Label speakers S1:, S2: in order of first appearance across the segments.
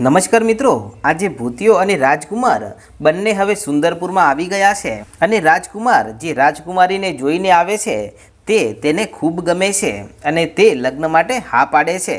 S1: નમસ્કાર મિત્રો, આજે ભૂતિયો અને રાજકુમાર બંને હવે સુંદરપુરમાં આવી ગયા છે અને રાજકુમાર જે રાજકુમારીને જોઈને આવે છે, તે તેને ખૂબ ગમે છે અને તે લગ્ન માટે હા પાડે છે.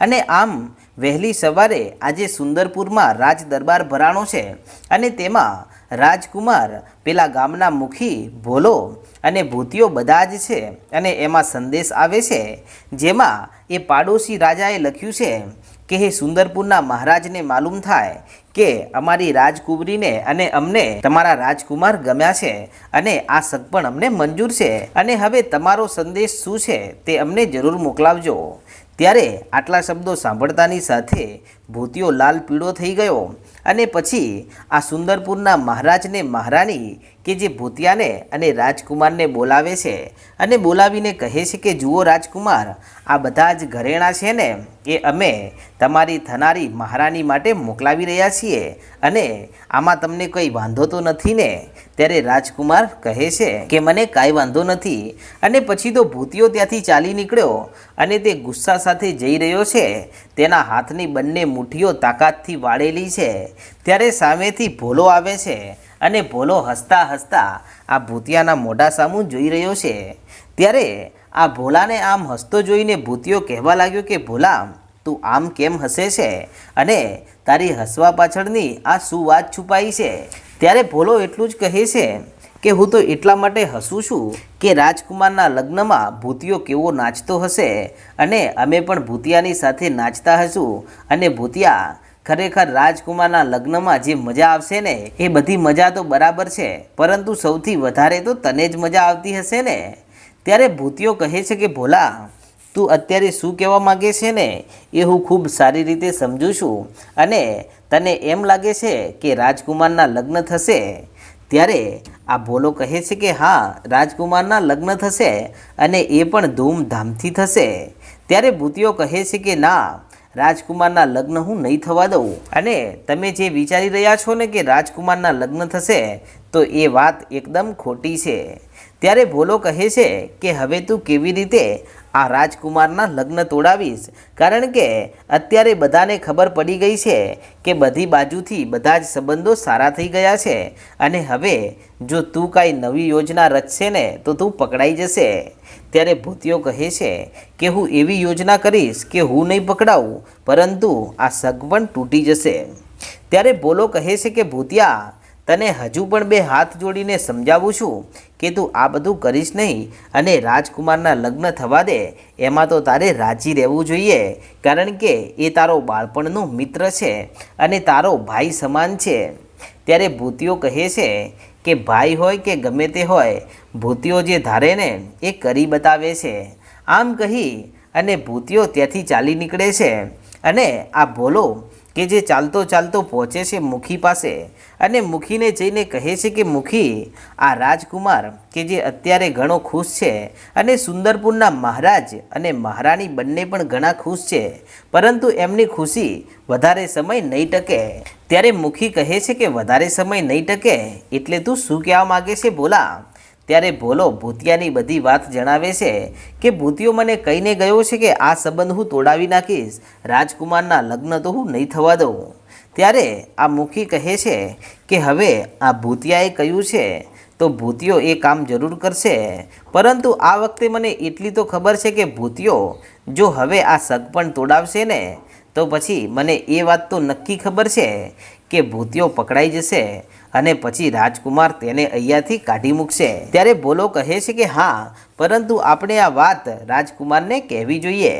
S1: અને આમ, વહેલી સવારે આજે સુંદરપુરમાં રાજ દરબાર ભરાણો છે અને તેમાં રાજકુમાર પેલા ગામના મુખી ભોલો અને ભૂતિયો બધા જ છે અને એમાં સંદેશ આવે છે, જેમાં એ પાડોશી રાજાએ લખ્યું છે કે હે સુંદરપુરના મહારાજને માલુમ થાય કે અમારી રાજકુમારીને અને અમને તમારા રાજકુમાર ગમ્યા છે અને આ સગપણ અમને મંજૂર છે અને હવે તમારો સંદેશ શું છે તે અમને જરૂર મોકલાવજો. ત્યારે આટલા શબ્દો સાંભળતાની સાથે ભૂતિયો લાલ પીળો થઈ ગયો અને પછી આ સુંદરપુરના મહારાજને મહારાણી કે જે ભૂતિયાને અને રાજકુમારને બોલાવે છે અને બોલાવીને કહે છે કે, જુઓ રાજકુમાર, આ બધા જ ઘરેણાં છે ને, એ અમે તમારી થનારી મહારાણી માટે મોકલાવી રહ્યા છીએ અને આમાં તમને કંઈ વાંધો તો નથી ને? ત્યારે રાજકુમાર કહે છે કે, મને કાંઈ વાંધો નથી. અને પછી તો ભૂતિયો ત્યાંથી ચાલી નીકળ્યો અને તે ગુસ્સા સાથે જઈ રહ્યો છે. તેના હાથની બંને મુઠ્ઠીઓ તાકાતથી વાળેલી છે. ત્યારે સામેથી ભોલો આવે છે અને ભોલો હસતા હસતા આ ભૂતિયાના મોઢા સામું જોઈ રહ્યો છે. ત્યારે આ ભોલાને આમ હસતો જોઈને ભૂતિયો કહેવા લાગ્યો કે ભોલા તું આમ કેમ હસે છે? અને તારી હસવા પાછળની આ શું વાત છુપાઈ છે? ત્યારે ભોલો એટલું જ કહે છે કે, હું તો એટલા માટે હસું છું કે રાજકુમારના લગ્નમાં ભૂતિયો કેવો નાચતો હશે. અને અમે પણ ભૂતિયાની સાથે નાચતા હશું. અને ભૂતિયા ખરેખર રાજકુમારના લગ્નમાં જે મજા આવશે ને, એ બધી મજા તો બરાબર છે, પરંતુ સૌથી વધારે તો તને જ મજા આવતી હશે ને? ત્યારે ભૂતિયો કહે છે કે, ભોલા, તું અત્યારે શું કહેવા માગે છે ને? એ હું ખૂબ સારી રીતે સમજું છું. અને તને એમ લાગે છે કે રાજકુમારના લગ્ન થશે? ત્યારે આ ભોલો કહે છે કે, હા, રાજકુમારના લગ્ન થશે અને એ પણ ધૂમધામથી થશે. ત્યારે ભૂતિયો કહે છે કે, ના રાજકુમારના લગ્ન હું નહીં થવા દઉં. અને તમે જે વિચારી રહ્યા છો ને કે રાજકુમારના લગ્ન થશે, તો એ વાત એકદમ ખોટી છે. ત્યારે ભોલો કહે છે કે હવે તું કેવી રીતે આ રાજકુમારના લગ્ન તોડાવીશ. કારણ કે અત્યારે બધાને ખબર પડી ગઈ છે કે બધી બાજુથી બધા જ સંબંધો સારા થઈ ગયા છે. અને હવે જો તું કાંઈ નવી યોજના રચશે ને, તો તું પકડાઈ જશે. ત્યારે ભૂતિયો કહે છે કે હું એવી યોજના કરીશ કે હું નહીં પકડાવું, પરંતુ આ સગવણ તૂટી જશે. ત્યારે બોલો કહે છે કે ભૂતિયા તને હજુ પણ બે હાથ જોડીને સમજાવું છું કે તું આ બધું કરીશ નહીં અને રાજકુમારના લગ્ન થવા દે, એમાં તો તારે રાજી રહેવું જોઈએ, કારણ કે એ તારો બાળપણનો મિત્ર છે અને તારો ભાઈ સમાન છે. ત્યારે ભૂતિઓ કહે છે કે ભાઈ હોય કે ગમે તે હોય, ભૂતિઓ જે ધારે ને એ કરી બતાવે છે. આમ કહી અને ભૂતિઓ ત્યાંથી ચાલી નીકળે છે અને આ ભોલો કે જે ચાલતો ચાલતો પહોંચે છે મુખી પાસે અને મુખીને જઈને કહે છે કે, મુખી, આ રાજકુમાર કે જે અત્યારે ઘણો ખુશ છે અને સુંદરપુરના મહારાજ અને મહારાણી બંને પણ ઘણા ખુશ છે, પરંતુ એમની ખુશી વધારે સમય નહીં ટકે. ત્યારે મુખી કહે છે કે, વધારે સમય નહીં ટકે? એટલે તું શું કહેવા માગે છે? બોલા. ત્યારે ભોલો ભૂતિયાની બધી વાત જણાવે છે કે ભૂતિયો મને કહીને ગયો છે કે આ સંબંધ હું તોડાવી નાખીશ. રાજકુમારના લગ્ન તો હું નહીં થવા દઉં. ત્યારે આ મુખી કહે છે કે હવે આ ભૂતિયાએ કહ્યું છે, તો ભૂતિયો એ કામ જરૂર કરશે. પરંતુ આ વખતે મને એટલી તો ખબર છે કે ભૂતિયો જો હવે આ સગપણ તોડાવશે ને, તો પછી મને એ વાત તો નક્કી ખબર છે કે ભૂતિયો પકડાઈ જશે. અને પછી રાજકુમાર તેને અહીંયાથી કાઢી મૂકશે. ત્યારે ભોલો કહે છે કે હા, પરંતુ આપણે આ વાત રાજકુમારને કહેવી જોઈએ.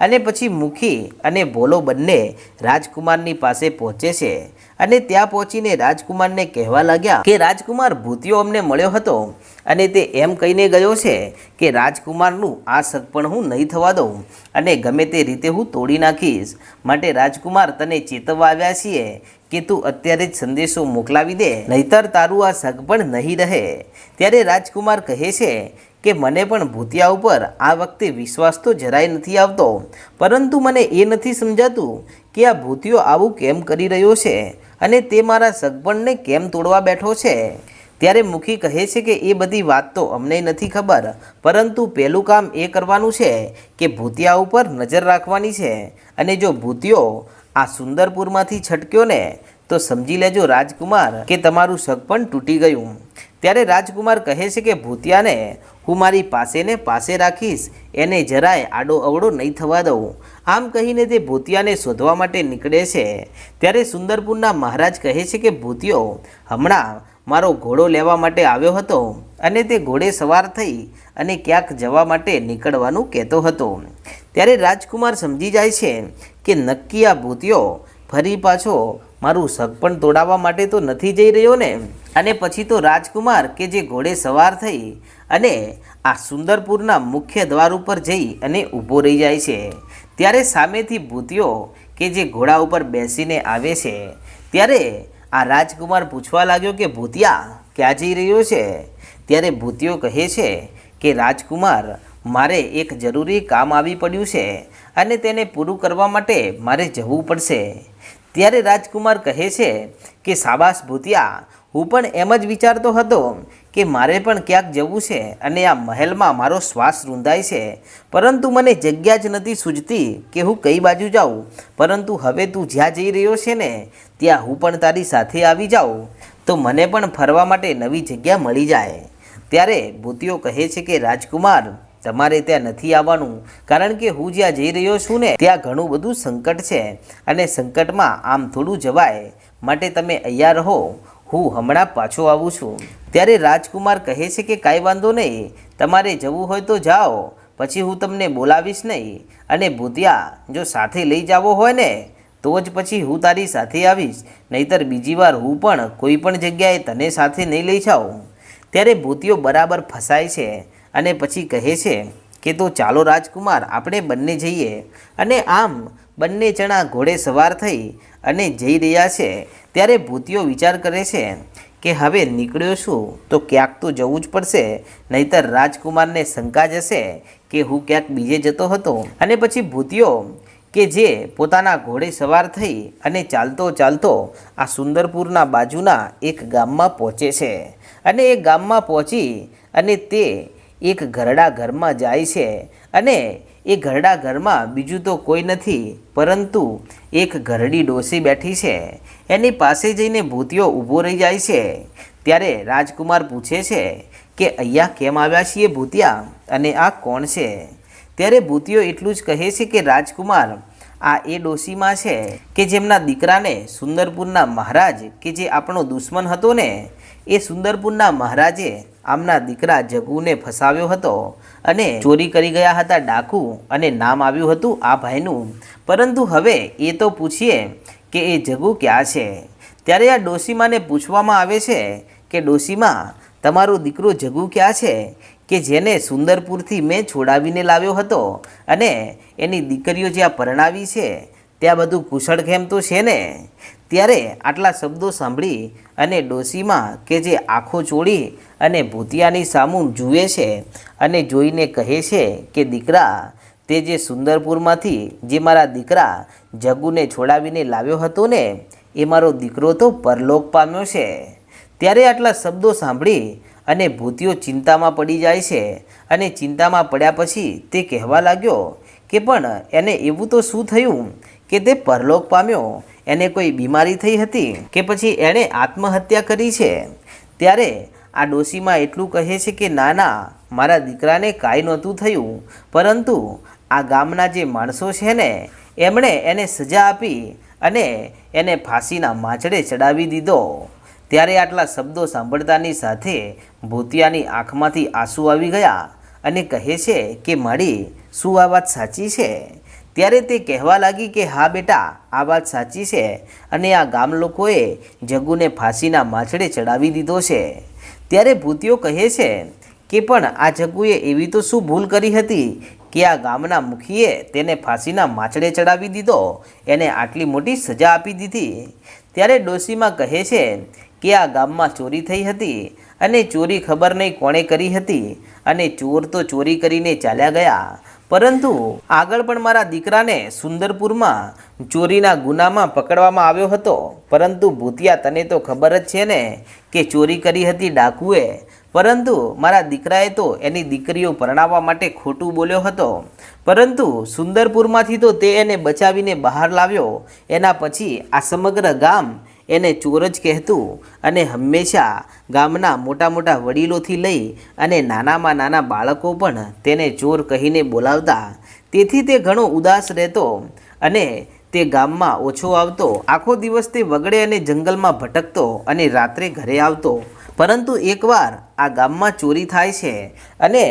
S1: અને પછી મુખી અને ભોલો બંને રાજકુમારની પાસે પહોંચે છે. અને ત્યાં પહોંચીને રાજકુમારને કહેવા લાગ્યા કે, રાજકુમાર, ભૂતિયો અમને મળ્યો હતો. અને તે એમ કહીને ગયો છે કે, રાજકુમારનું આ સગપણ હું નહીં થવા દઉં અને ગમે તે રીતે હું તોડી નાખીશ. માટે રાજકુમાર તને ચેતવવા આવ્યા છીએ કે તું અત્યારે જ સંદેશો મોકલાવી દે. નહીતર તારું આ સગપણ નહીં રહે. ત્યારે રાજકુમાર કહે છે કે મને પણ ભૂતિયા ઉપર આ વખતે વિશ્વાસ તો જરાય નથી આવતો. પરંતુ મને એ નથી સમજાતું કે આ ભૂતિયો આવું કેમ કરી રહ્યો છે અને તે મારા સગપણને કેમ તોડવા બેઠો છે. ત્યારે મુખી કહે છે કે એ બધી વાત તો અમને નથી ખબર, પરંતુ પહેલું કામ એ કરવાનું છે કે ભૂતિયા ઉપર નજર રાખવાની છે. અને જો ભૂતિયો આ સુંદરપુરમાંથી છટક્યો ને તો સમજી લેજો રાજકુમાર કે તમારું સગપણ પણ તૂટી ગયું. ત્યારે રાજકુમાર કહે છે કે, ભૂતિયાને, હું મારી પાસેને પાસે રાખીશ. એને જરાય આડો અવડો નહીં થવા દઉં. આમ કહીને તે ભૂતિયાને શોધવા માટે નીકળે છે. ત્યારે સુંદરપુરના મહારાજ કહે છે કે, ભૂતિયો, હમણાં મારો ઘોડો લેવા માટે આવ્યો હતો અને તે ઘોડે સવાર થઈ અને ક્યાંક જવા માટે નીકળવાનું કહેતો હતો. ત્યારે રાજકુમાર સમજી જાય છે કે, નક્કી આ ભૂતિયો ફરી પાછો મારું શક પણ તોડાવવા માટે તો નથી જઈ રહ્યો ને? અને પછી તો રાજકુમાર કે જે ઘોડે સવાર થઈ અને આ સુંદરપુરના મુખ્ય દ્વાર ઉપર જઈ અને ઊભો રહી જાય છે. ત્યારે સામેથી ભૂતિયો કે જે ઘોડા ઉપર બેસીને આવે છે. ત્યારે આ રાજકુમાર પૂછવા લાગ્યો કે, ભૂતિયા, ક્યાં જઈ રહ્યો છે? ત્યારે ભૂતિયો કહે છે કે, રાજકુમાર, મારે એક જરૂરી કામ આવી પડ્યું છે અને તેને પૂરું કરવા માટે મારે જવું પડશે. ત્યારે રાજકુમાર કહે છે કે, સાબાસ ભૂતિયા, હું પણ એમ જ વિચારતો હતો કે મારે પણ ક્યાંક જવું છે અને આ મહેલમાં મારો શ્વાસ રૂંધાય છે. પરંતુ મને જગ્યા જ નથી સૂઝતી કે હું કઈ બાજુ જાઉં. પરંતુ હવે તું જ્યાં જઈ રહ્યો છે ને, ત્યાં હું પણ તારી સાથે આવી જાઉં. તો મને પણ ફરવા માટે નવી જગ્યા મળી જાય. ત્યારે ભૂતિયો કહે છે કે, રાજકુમાર તમારે ત્યાં નથી આવવાનું. કારણ કે હું જ્યાં જઈ રહ્યો છું ને, ત્યાં ઘણું બધું સંકટ છે. અને સંકટમાં આમ થોડું જવાય માટે તમે અહીંયા રહો. હું હમણાં પાછો આવું છું. ત્યારે રાજકુમાર કહે છે કે, કાંઈ વાંધો નહીં. તમારે જવું હોય તો જાઓ. પછી હું તમને બોલાવીશ નહીં. અને ભૂતિયા, જો સાથે લઈ જાવો હોય ને, તો જ પછી હું તારી સાથે આવીશ. નહીતર બીજી વાર હું પણ કોઈ પણ જગ્યાએ તને સાથે નહીં લઈ જાઉં. ત્યારે ભૂતિયો બરાબર ફસાય છે. અને પછી કહે છે કે તો ચાલો રાજકુમાર, આપણે બંને જઈએ. અને આમ બંને જણા ઘોડે સવાર થઈ અને જઈ રહ્યા છે. ત્યારે ભૂતિયો વિચાર કરે છે કે હવે નીકળ્યો છું, તો ક્યાંક તો જવું જ પડશે, નહીતર રાજકુમારને શંકા જશે કે હું ક્યાંક બીજે જતો હતો. અને પછી ભૂતિયો કે જે પોતાના ઘોડે સવાર થઈ અને ચાલતો ચાલતો આ સુંદરપુરના બાજુના એક ગામમાં પહોંચે છે. અને એ ગામમાં પહોંચી અને તે એક ઘરડા ઘરમાં જાય છે અને એ ઘરડા ઘરમાં બીજું તો કોઈ નથી, પરંતુ એક ઘરડી ડોસી બેઠી છે. એની પાસે જઈને ભૂતિયો ઊભો રહી જાય છે. ત્યારે રાજકુમાર પૂછે છે કે, અહીંયા કેમ આવ્યા છીએ ભૂતિયા? અને આ કોણ છે? ત્યારે ભૂતિયો એટલું જ કહે છે કે, રાજકુમાર, આ એ ડોસીમાં છે કે જેમના દીકરાને સુંદરપુરના મહારાજ કે જે આપણો દુશ્મન હતો ને એ સુંદરપુરના મહારાજે આમના દીકરા જગુને ફસાવ્યો હતો અને ચોરી કરી ગયા હતા ડાકુ અને નામ આવ્યું હતું આ ભાઈનું. પરંતુ હવે એ તો પૂછીએ કે એ જગુ ક્યાં છે? ત્યારે આ ડોશીમાને પૂછવામાં આવે છે કે ડોસીમા તમારો દીકરો જગુ ક્યાં છે? કે જેને સુંદરપુરથી મેં છોડાવીને લાવ્યો હતો અને એની દીકરીઓ જ્યાં પરણાવી છે, ત્યાં બધું કુશળખેમ તો છે ને? ત્યારે આટલા શબ્દો સાંભળી અને ડોશીમાં કે જે આંખો ચોળી અને ભૂતિયાની સામું જુએ છે અને જોઈને કહે છે કે, દીકરા, તે જે સુંદરપુરમાંથી જે મારા દીકરા જગુને છોડાવીને લાવ્યો હતો ને, એ મારો દીકરો તો પરલોક પામ્યો છે. ત્યારે આટલા શબ્દો સાંભળી અને ભૂતિયો ચિંતામાં પડી જાય છે અને ચિંતામાં પડ્યા પછી તે કહેવા લાગ્યો કે, પણ એને એવું તો શું થયું? કે તે પરલોક પામ્યો. એને કોઈ બીમારી થઈ હતી કે પછી એણે આત્મહત્યા કરી છે? ત્યારે આ ડોશીમાં એટલું કહે છે કે ના ના મારા દીકરાને કાંઈ નહોતું થયું. પરંતુ આ ગામના જે માણસો છે ને, એમણે એને સજા આપી અને એને ફાંસીના માછડે ચડાવી દીધો. ત્યારે આટલા શબ્દો સાંભળતાની સાથે ભૂતિયાની આંખમાંથી આંસુ આવી ગયા અને કહે છે કે, મારી, શું આ વાત સાચી છે? ત્યારે તે કહેવા લાગી કે, હા બેટા, આ વાત સાચી છે અને આ ગામ લોકોએ જગ્ગુને ફાંસીના માછડે ચડાવી દીધો છે. ત્યારે ભૂતિયો કહે છે કે, પણ આ જગુએ એવી તો શું ભૂલ કરી હતી કે આ ગામના મુખીએ તેને ફાંસીના માછડે ચડાવી દીધો? એને આટલી મોટી સજા આપી દીધી? ત્યારે ડોશીમાં કહે છે કે, આ ગામમાં ચોરી થઈ હતી અને ચોરી ખબર નહીં કોણે કરી હતી. અને ચોર તો ચોરી કરીને ચાલ્યા ગયા. પરંતુ આગળ પણ મારા દીકરાને સુંદરપુરમાં ચોરીના ગુનામાં પકડવામાં આવ્યો હતો. પરંતુ ભૂતિયા તને તો ખબર જ છે ને કે ચોરી કરી હતી ડાકુએ. પરંતુ મારા દીકરાએ તો એની દીકરીઓ પરણાવવા માટે ખોટું બોલ્યો હતો. પરંતુ સુંદરપુરમાંથી તો તે એને બચાવીને બહાર લાવ્યો. એના પછી આ સમગ્ર ગામ એને ચોર જ કહેતું અને હંમેશા ગામના મોટા મોટા વડીલોથી લઈ અને નાનામાં નાના બાળકો પણ તેને ચોર કહીને બોલાવતા. તેથી તે ઘણો ઉદાસ રહેતો અને તે ગામમાં ઓછો આવતો. આખો દિવસ તે વગડે અને જંગલમાં ભટકતો અને રાત્રે ઘરે આવતો. પરંતુ એકવાર આ ગામમાં ચોરી થાય છે અને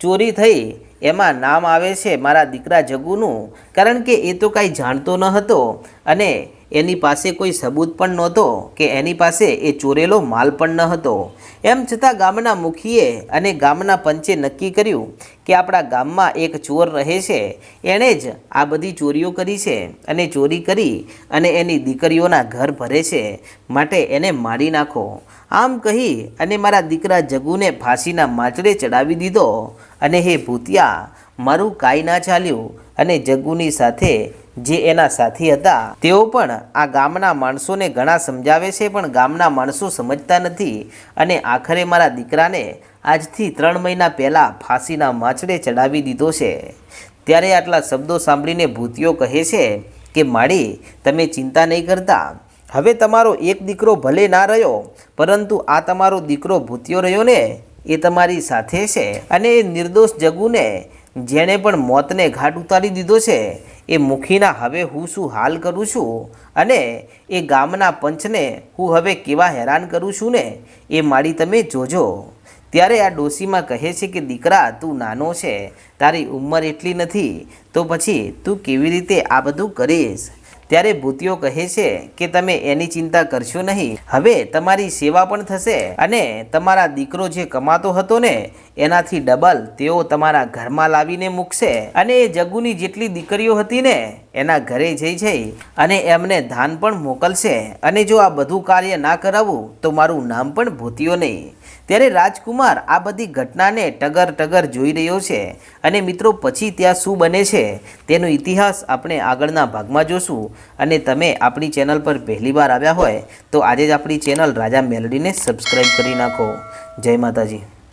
S1: ચોરી થઈ એમાં નામ આવે છે મારા દીકરા જગુનું. કારણ કે એ તો કાંઈ જાણતો ન હતો અને એની પાસે કોઈ સબૂત પણ નહોતો કે એની પાસે એ ચોરેલો માલ પણ ન હતો. એમ છતાં ગામના મુખીએ અને ગામના પંચે નક્કી કર્યું કે આપણા ગામમાં એક ચોર રહે છે. એણે જ આ બધી ચોરીઓ કરી છે અને ચોરી કરી અને એની દીકરીઓના ઘર ભરે છે માટે એને મારી નાખો. આમ કહી અને મારા દીકરા જગુને ફાંસીના માચડે ચડાવી દીધો. અને હે ભૂતિયા, મારું કાંઈ ના ચાલ્યું અને જગ્ગુની સાથે જે એના સાથી હતા, તેઓ પણ આ ગામના માણસોને ઘણા સમજાવે છે, પણ ગામના માણસો સમજતા નથી અને આખરે મારા દીકરાને આજથી ત્રણ મહિના પહેલાં ફાંસીના માછડે ચડાવી દીધો છે. ત્યારે આટલા શબ્દો સાંભળીને ભૂતિયો કહે છે કે માળી તમે ચિંતા નહીં કરતા. હવે તમારો એક દીકરો ભલે ના રહ્યો, પરંતુ આ તમારો દીકરો ભૂતિયો રહ્યો ને, એ તમારી સાથે છે. અને એ નિર્દોષ જગુને જેણે પણ મોતને ઘાટ ઉતારી દીધો છે, એ મુખીના હવે હું શું હાલ કરું છું? અને એ ગામના પંચને હું હવે કેવા હેરાન કરું છું ને? એ મારી તમે જોજો. ત્યારે આ ડોશીમાં કહે છે કે, દીકરા, તું નાનો છે, તારી ઉંમર એટલી નથી, તો પછી તું કેવી રીતે આ બધું કરીશ? ત્યારે ભૂતિયો કહે છે કે તમે એની ચિંતા કરશો નહીં. હવે તમારી સેવા પણ થશે અને તમારા દીકરો જે કમાતો હતો ને, એનાથી ડબલ તેઓ તમારા ઘરમાં લાવીને મૂકશે. અને એ જગુની જેટલી દીકરીઓ હતી ને એના ઘરે જઈ જઈ અને એમને ધાન પણ મોકલશે. અને જો આ બધું કાર્ય ના કરાવું, તો મારું નામ પણ ભૂતિયો નહીં. ત્યારે રાજકુમાર આ બધી ઘટનાને ટગર ટગર જોઈ રહ્યો છે. અને મિત્રો, પછી ત્યાં શું બને છે, તેનો ઇતિહાસ આપણે આગળના ભાગમાં જોશું. અને તમે આપણી ચેનલ પર પહેલીવાર આવ્યા હોય, તો આજે જ આપણી ચેનલ રાજા મેલડીને સબસ્ક્રાઈબ કરી નાખો. જય માતાજી.